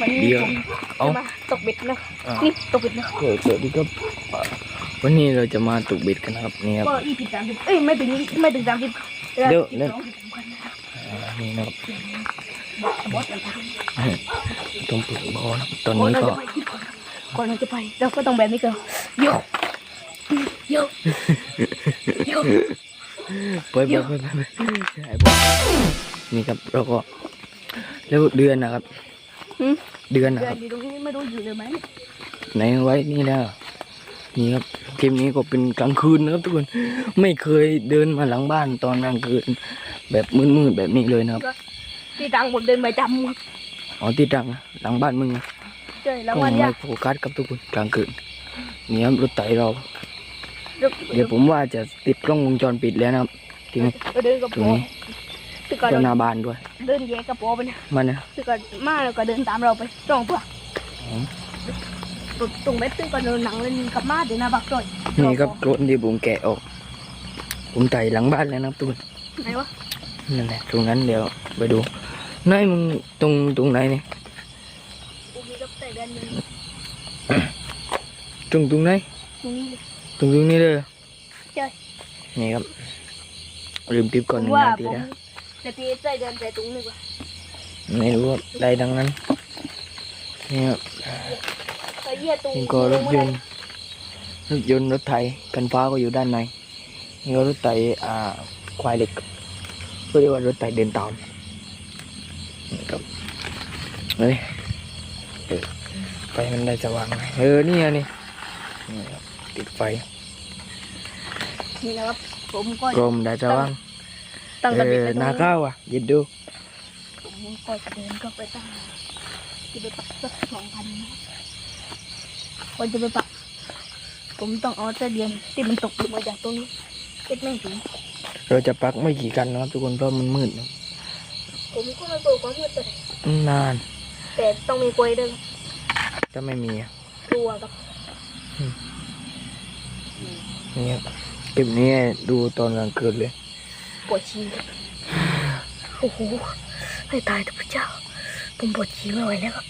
วันนี้เดี๋ยวผมเอ้าจะมาตกเบ็ดนะอ่านี่ตกเบ็ดนะเกิดเกิดดีครับอ่าวันนี้เราจะมาตกเบ็ดกันนะครับนี่ครับ ก็ยี่สิบสามสิบเอ้ยไม่ถึงไม่ถึงสามสิบเดี๋ยวเดี๋ยวสองสิบสามพันนะครับอ่านี่นะครับบอสกันไปต้องเปิดบอลนะครับตอนนี้ก็ก่อนเราจะไปเราก็ต้องแบบนี้ก่อนโยกโยกโยกไปไปไปไปไปไอ้บอลนี่ครับเราก็แล้วเดือนนะครับหืม เดือนนะเดิคนรับอยู่ตรงนี้ไม่รู้อยู่เลยไหมไหนไว้นี่แล้วนี่ครับคลิปนี้ก็เป็นกลางคืนนะครับทุกคนไม่เคยเดินมาหลังบ้านตอนกลางคืน แบบมืดๆแบบนี้เลยนะครับที่ตังผมเดินไปจำครับอ๋อที่ดังนะหลังบ้านมึงนะใช่แล้วก็วันไม่เนี้ยโฟกัสกับทุกคนกลางคืนนี่ครับรถไถเราเดี๋ยวเดี๋ยวผมว่าจะติดกล้องวงจรปิดแล้วนะครับถึงเราเดินกับตรงโปนี้ คือก่อนเจ้าหเราน้าบ้านด้วย เดินแยกกับโปไปนะมันนะคือก่อนมาแล้วก็เดินตามเราไปตรงเปล่าอ๋อตรงเบ็ดซึ่งก่อนเดินหนังเล่นกับมาเดี๋ยวหนาบักจ่อยนี่ครับรถที่ผมแกะออก ผมไต่หลังบ้านแล้วนะครับทุกคนไหนวะนั่นแหละตรงนั้นเดี๋ยวไปดูนายมึงตรงตรงไหนเนี่ยกูมีกับแต่เดือนหนึงตรงตรงไหนตรงนี้เลยตรงตรงนี้เลยเหรอใช่นี่ครับลืมทิปก่อนหนึ่งว่านาทีผมนะ จะตีใส่เดินใส่ตรงนึงว่ะไม่รู้ว่าได้ดังนั้นนี่ครับใส่เยี่ยตรงนี่ก็รถยนต์รถยนต์รถไถกันฟ้าก็อยู่ด้านในนี่ก็รถไถอ่าควายเหล็กก็เรียกว่ารถไถเดินตามนี่ครับเฮ้ยเออไฟมันได้สว่างไหมเออนี่ไงนี่นี่ครับติดไฟนี่นะครับผมก็กลมได้สว่าง ตั้งเอสติอไว้ตรงนานี้ข้าวอะยิดดูผมก็จะเดินก็ไปตั้งจะไปปักสักสองพันนะครับก่อนจะไปปัก ผมต้องเอาแต่เดียนที่มันตกลงมาจากตรงนี้เล็กแม่งถึงเราจะปักไม่กี่กันนะครับทุกคนเพราะมันมืดนะผมก็ไม่กลัวความมืดเลยนาน แต่ต้องมีกลวยด้วยถ้าไม่มีอะกลัวกับนี่ครับคลิปนี้ดูตอนกลางคืนเลย ปวดฉี่โอ้โหให้ตายเถอะพระเจ้า ผมปวดฉี่ไม่ไหวแล้วครับ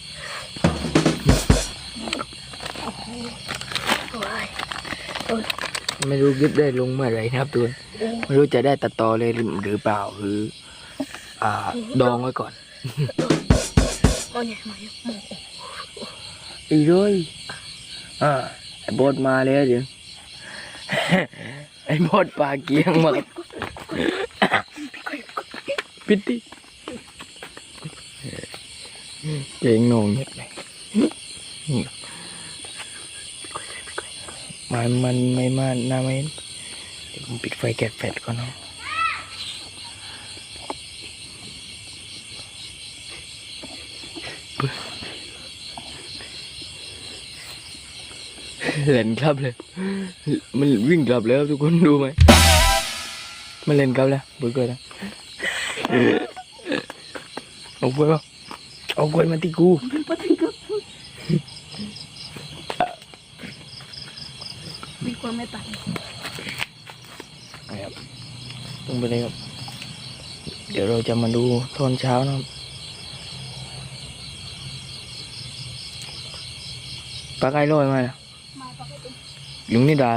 โอ้โหโอ้ยโอ้ยไม่รู้คลิปได้ลงเมื่อไหร่นะครับทุกคนโอ้ยไม่รู้จะได้ตัดต่อเลยหรือหรือเปล่าหรือ อ่าดองไว้ก่อนเอาเนี่ยมาเนี่ยมองอีเลยอ่าไอ้บอสมาแล้วเดี๋ยวไอ้บอสปลาเกียงมา ปิดดิเก่งนงเงียบเนี่มันมันไม่มาหน้าไม่เห็นเดี๋ยวผมปิดไฟแกะแฟดก่อนเนาะเล่นครับเลย มันวิ่งกลับแล้วทุกคนดูไหม มันเล่นกลับแล้วเบื่อเกินแล้ว เอาไปป่ะเอากล้วยมาที่กูปฏิกับมีคนไม่ตัดนะครับลงไปเลยครับ เดี๋ยวเราจะมาดูตอนเช้านะครับปลาไก่ลอยมาน่ะมาปะให้ตุ้มลุงนี่ด่า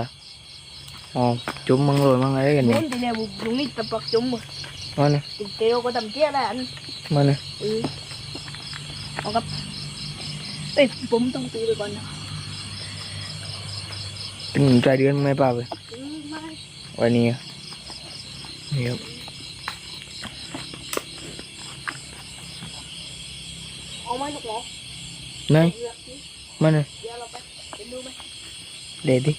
อ๋อจุ่มมังลอยมังอะไรกันเล่เนี่ยนแต่เนี่ยบุ กลุงนี่ตะปักจุ่มหมดมาเนี่ยติดเกลียวก็ทำเจี๊ยได้อันมาเนี่ยเออเอาครับเอ้ยผมต้องตีไปก่อนนะเป็นใจเดือนไม่ป้าไปอืมไม่วันนี้อะนี่ครับเอาไหมลูกหมอไหนเลือกสิมาเนี่ยเดี๋ยวเราไปเห็นดูไหมเด็ดดิ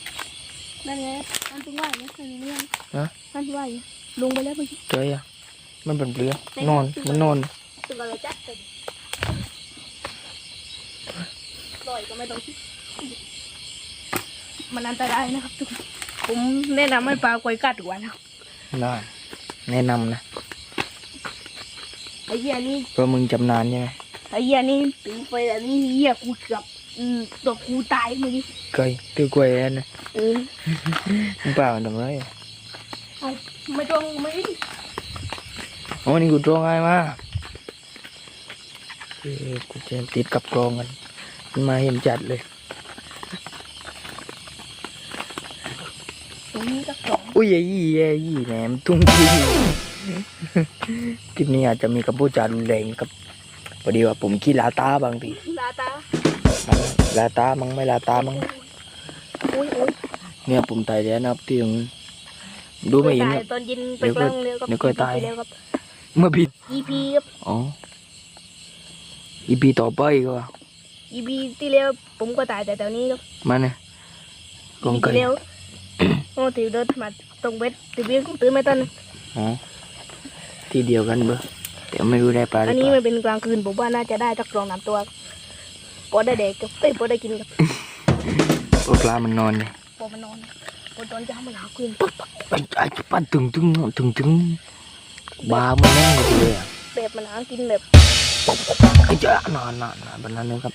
นั่นไงนั่นเป็นว่าอย่างนี้นั่นเรื่องฮะนั่นว่าอย่างนี้ลงไปแล้วเมื่อกี้เจอยัง มันเป็นเปลือกนอน มันนอนตึกอะไรจัดกันลอยก็ไม่ต้องคิดมันอันตรายนะครับทุกคนผมแนะนำให้ปลาไกวกัดดีกว่านะครับน่าแนะนำนะไอ้เหี้ยนี่เพราะมึงจำนานใช่ไหมไอ้เหี้ยนี่ถึงไปอันนี้เหี้ยกูเกือบอืมตัวกูตายเมื่อกี้เคยตือกล้วยแล้วนะเออมึงเปล่ามันทำไรอะเอาไม่ต้องไม่ อ๋อนี่กูตรงไงมาเอ้ยกูจะติดกับกรองกันมันมาเห็นจัดเลย ตรงนี้ก็สองอุ้ยไอ้ยี่ไอ้ยี่แหนมทุ่งทีคลิปนี้อาจจะมีคำพูดจารุนแรงครับพอดีว่าผมขี้ลาตาบางทีลาตาลาตามั้งไม่ลาตามั้งอุ้ยอุ้ยเนี่ยผมตายแล้วนะครับที่ตรงดูไม่เห็นตาคยรับตอนเย็นไปเดี๋ยวก็กลางเรือครับเดี๋ยวก็ตายไปแล้วครับ เมื่อผิด EP ครับ อ๋ออีพีต่อไปก็ว่า EP ที่แล้วผมก็ตายแต่แถวนี้ครับมาเนี่ยกอง EP ไก่ที่แล้วโอ้ถือเดินมาตรงเบ็ดถือเบี้ยตื้อไม่ต้นอ๋อที่เดียวกันเบอร์แต่ไม่รู้ได้ปลาหรือัอนเปนี้ล่ามันเป็นกลางคืนผมว่าน่าจะได้สักสองสามตัวพอได้เด็กกับเอ้ยพอได้กินกับเพราะปลามันนอนเนี่ยพอมันนอนพอตอนเช้ามันหาคืนปุ๊บไอ้ไอ้ปั้นตึงตึงตึงตึง บามันแน่นหมดเลยอะแบบมันหากินแบบไอ้เจ้านอนนอนนอนแบบนั้นเลยครับ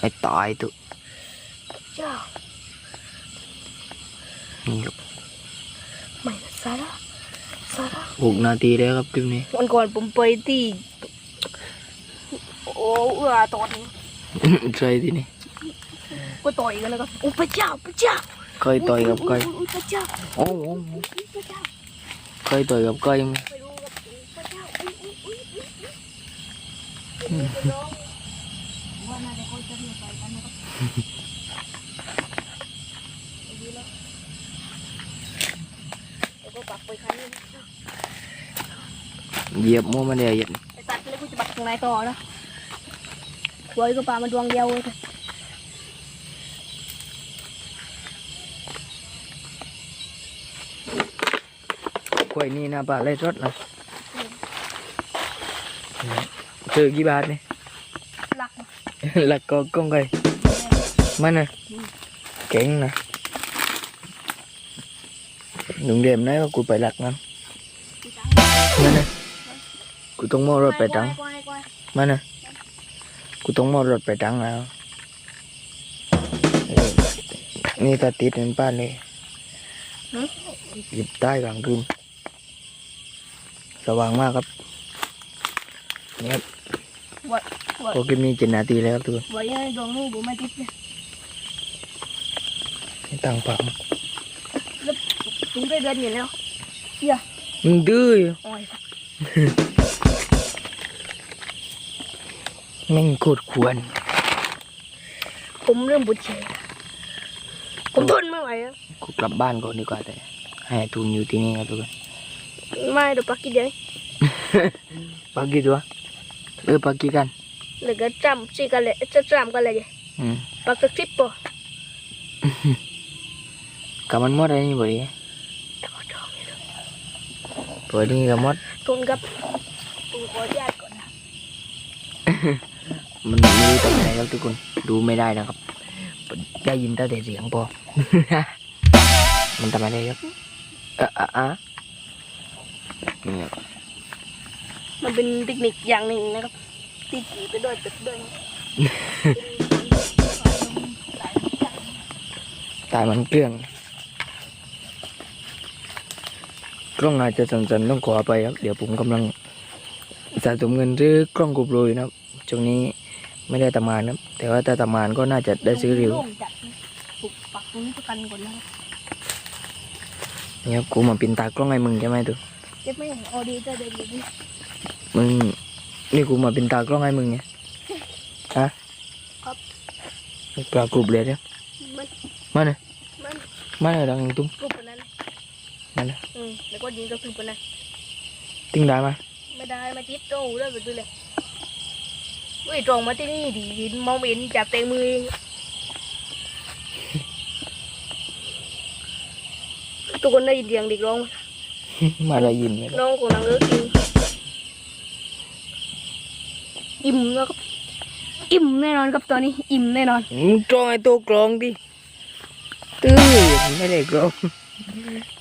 ไอ้ตายตัวเจ้านี่ครับไม่นะสาระสาระหกนาทีแล้วครับคลิปนี้วันก่อนผมไปที่โอ้เอือตอนใช่ที่นี่ก็ต่อยกันนะครับโอ้พระเจ้าพระเจ้าเคยต่อยกับใครโอ้ยพระเจ้าโอ้โหโอ้ยพระเจ้า เคยต่อยกับใครไหม ไม่รู้ครับพระเจ้าอุ้ยอุ้ยอุ้ยอุ้ยอุ้ยร้องว่าน่าจะเขาจะเรียกไปกันนะครับเอาดีแล้วแล้วก็ปักไปครั้งนี้นะ เหยียบมัวมันเนี่ยเหยียบ ไอ้สัตว์เลยกูจะปักตรงไหนต่อนะบอยก็ปลามันดวงเดียวเลย กล้วยนี่นะปลาไล่รถนะซื้อกี่บาทเนี่ยหลักหลักก็ก้องไก่มันน่ะเก่งนะหนุ่มเดมไหนว่ากูไปหลักนั้นนั่นน่ะกูต้องมอรถไปตังกวายกวายมันน่ะกูต้องมอรถไปตังแล้วเออนี่ตาติดเป็นป้านเลยหยิบใต้กลางคืน สว่างมากครับ นี่ครับวัดวัดโอเคมีเจ็ดนาทีแล้วครับทุกคนวัดยังไงดวงลูกผมไม่ติดเนี่ยไม่ตั้งปากถึงได้เดือนอยู่แล้วมึงดื้ออยู่โอ้ยแม่งโคตรควร ผมเริ่มปวดฉี่ผมทนไม่ไหวแล้วกูกลับบ้านก่อนดีกว่าแต่ ให้ทุนอยู่ที่นี่ครับทุกคน ไม่เดี๋ยวปักกี่เดียวปากี่ตัวเออปากี่กันเหลือก็จำสี่กันเลยจะจำกันเลยดิอืมปักสักสิบปะกับมันหมดอะไรนี่บ่ดีบ่ดีกับหมดทุนครับผมขออนุญาตก่อนนะมันไม่รู้ตรงไหนครับทุกคนดูไม่ได้นะครับ ได้ยินแต่เสียงพอ มันทำอะไรครับเอะอะอะ นี่ครับมันเป็นเทคนิคอย่างหนึ่งนะครับตีจีไปด้วยตึกด้วยตายมันเกลี้ยงกล้องอาจจะสั่นๆต้องขอไปครับ เดี๋ยวผมกำลังสะสมเงินซื้อกล้องกูโปรอยู่นะครับช่วงนี้ไม่ได้ตำงานนะครับแต่ว่าถ้าตำงานก็น่าจะได้ซื้อเร็วโล่งจัดปลุกปักตรงนี้ประกันก่อนนะครับเนี่ยกูมาเป็นตากล้องให้มึงใช่ไหมตัวเจ็บไหมออดีจะเดินอยู่นี่มึงนี่กูมาเป็นตากล้องให้มึงเนี่ยฮะครับปลากรุบเลยเนี่ยมันมาเนี่ยมันมาเนี่ยดังตุ้มกรุบปนนั้นมาเนี่ยอืมแล้วก็ยิงกระสุนปนนั้นติ้งได้ไหมไม่ได้มาติดโต้แล้วไปดูเลยเฮ้ยตรงมาที่นี่ดีมองไม่เห็นจับเตงมือเองทุกคนได้ยินเสียงเด็กร้องไหม มาได้ยินไหมน้องของนางเลิกกินอิ่มแล้วครับอิ่มแน่นอนครับตอนนี้ อิ่มแน่นอนมึงจ้องไอ้ตัวกลองดิตื้อไม่ได้กลอง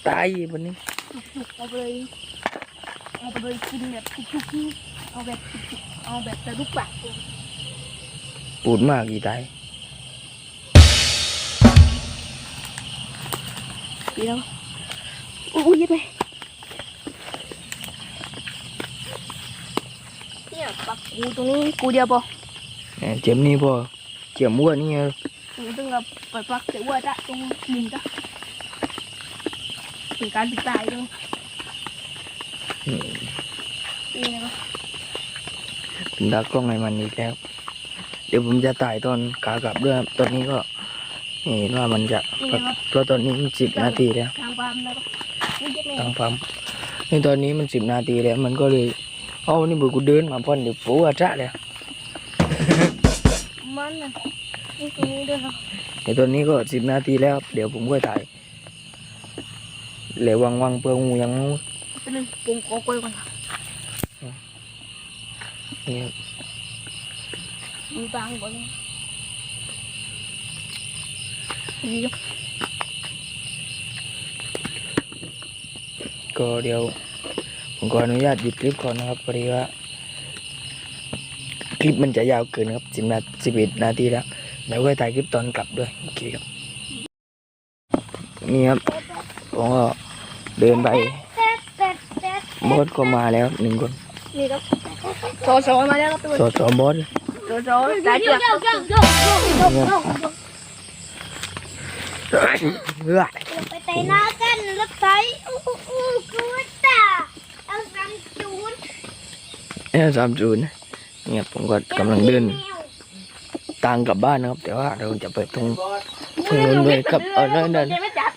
ตายวันนี้เอาไปเลยเอาไปเลยกินแบบจุกๆเอาแบบจุกๆเอาแบบสะดุกปากปูดมากอีตายดีแล้วอุ้ยยัดไป กูตรงนี้กูเดียวพอเนี่ยเจ็บนี่พอเจ็บมั่วนี่ถึงตึงกับปล่อยปลักเสียว่าจะตรงมุมจ้ะถึงการปิดตายด้วยนี่นะครับเป็นดากล้องให้มันอีกแล้ว เดี๋ยวผมจะถ่ายตอนขากลับด้วยครับตอนนี้ก็เห็นว่ามันจะนี่นะครับเพราะตอนนี้มันสิบนาทีแล้วทางปั๊มนะครับนี่เจ็บไหมทางปั๊มนี่ตอนนี้มันสิบนาทีแล้วมันก็เลย เอานี่บุกูเดินมาพ่นเดี๋ยวปูอาจ้าเลยมันน่ะนี่ตรงนี้ด้วยครับเดี๋ยวตอนนี้ก็สิบนาทีแล้วครับเดี๋ยวผมก็ถ่ายเหลววังวังๆเพื่องูยังเป็นงผมขอกล้วยก่อนนะนี่ครับดูตังก่อนนะนี่ครับก็เดี๋ยว ผมขออนุญาตหยุดคลิปก่อนนะครับพอดีว่า คลิปมันจะยาวเกินครับสิบนาทีสิบเอ็ดนาทีแล้วเดี๋ยวก็ถ่ายคลิปตอนกลับด้วยโอเคครับ นี่ครับผมก็เดินไปบอสก็มาแล้วหนึ่งคนนี่ครับโซโซมาแล้วครับทุกสคอนสอบอสโซโซสายเจือกเฮ้ยไปเตะหน้ากันรถไฟอู้อู้กูตาเอาสังจูนเอ้ยสามจูนเนี่ยผมก็กำลังเดินทางกลับบ้านนะครับ แต่ว่าเราจะไปตรงตรงนู้นเลยครับเออนั่นนั่นไม่จับ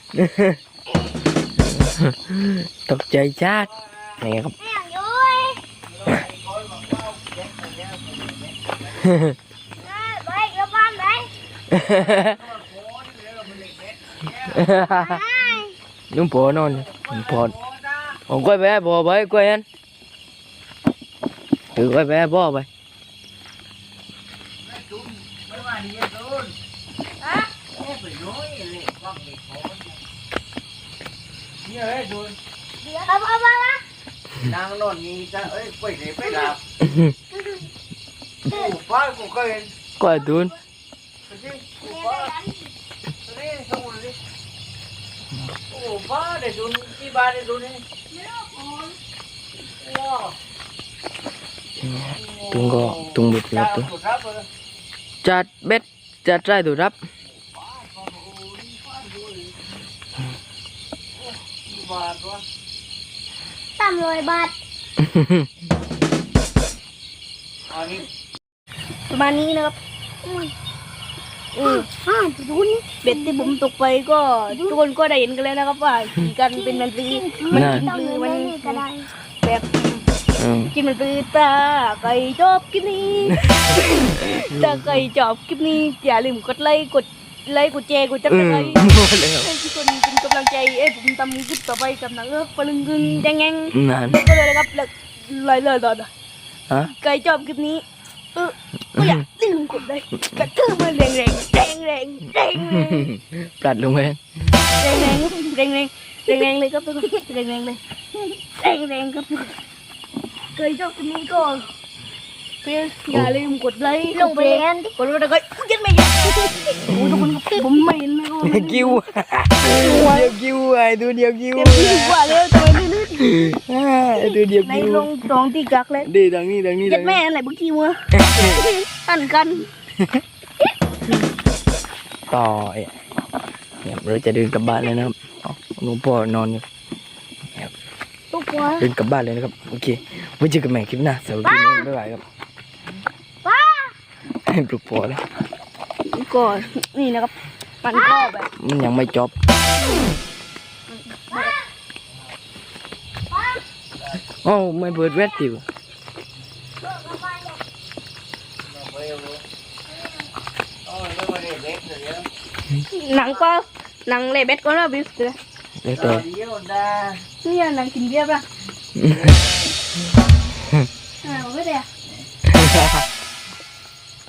ตกใจชาตินี่ครับแม่ยุ้ยไปกลับบ้านไปไปนุ่มพอนอนพอ ผมก้อยไปให้พ่อไปก้อยอันถือก้อยไปให้พ่อไปเอาเอาไปวะน างนอนนี่จะเอ้ยไปไหนไปหลับกูฟ้ากูก็เห็น ก้อยตูน ไปสิกูฟ้าไปนี่ส่งเลยกูฟ้าได้ดุนที่บ้านได้ดุนนี่ว้าว ตุงก็ตุงบุตรค จ้า รับตุง กูรับเลย จัดเบ็ดจัดใจตัวรับ บาทวะ ตามรอยบาท อันนี้ ประมาณนี้นะครับ อืมห้าดูนี่เบ็ดที่ผมตกไปก็ทุกคนก็ได้เห็นกันแล้วนะครับว่าขี่กันเป็นมันปีมันนั่นกินต้องปลืเงิอนมันนี่ก็ได้แบบอืมกินมันปลือตาไก่ชอบคลิปนี้ถ้าไก่ชอบคลิปนี้อย่าลืมกดไลค์กดไลค์กดแชร์กดจับเอตะอไคร้หมดแล้วให้ทุกคนเป็นกำลังใจให้ผมทำคลิปต่อไปกับหนังเรื่องปลึงกึงแดงแงงนั่นแล้วก็เลยนะครับแล้วเลยเลยต่อต่อฮะใครชอบคลิปนี้เออ ก็อย่าลืมกดไลค์กระทืบมันแรงแรงแรงแรงแรงแรงปลัดลงไปแรงแรงแรงแรงแรงแรงเลยครับทุกคนแรงแรงเลยแรงแรงครับทุกคนใครชอบคลิปนี้ก็เพื่ออย่าลืมกดไลค์ลงไปเรียนดิกดไลค์ก็ยัดไม่ยัดโอ้ทุกคนครับผมไม่เห็นนะว่ามันกิ้วเดียวกิ้วไอ้ตัวเดียวกิ้วเต็มที่กว่าแล้ว ทำไมไม่ลื่นไอ้ตัวเดียวในลงตรงที่กักแล้วดีดังนี้ดังนี้ยัดัดแม่อะไรบางทีวะอันกัน ต่อเนี่ยเราจะเดินกลับบ้านเลยนะครับหลวงพ่อนอนอยู่ทุกวันเดินกลับบ้านเลยนะครับ โอเคไว้เจอกันใหม่คลิปหน้าสวัสดีบ๊ายบายครับว้าให้ปลุกพอแล้วก็นี่นะครับ มันก็แบบ มันยังไม่จบ โอ้าไม่เปิดเวทอยู่โอ้ยไม่มาเด็กเล็กเลยเนี่ยหนังก็หนังเลเบ็ดก็น่าบิวเลยเดี๋ยวตแต่อนเดียวได้นี่หนังกินเบียร์ป่ะอ่าไม่ได้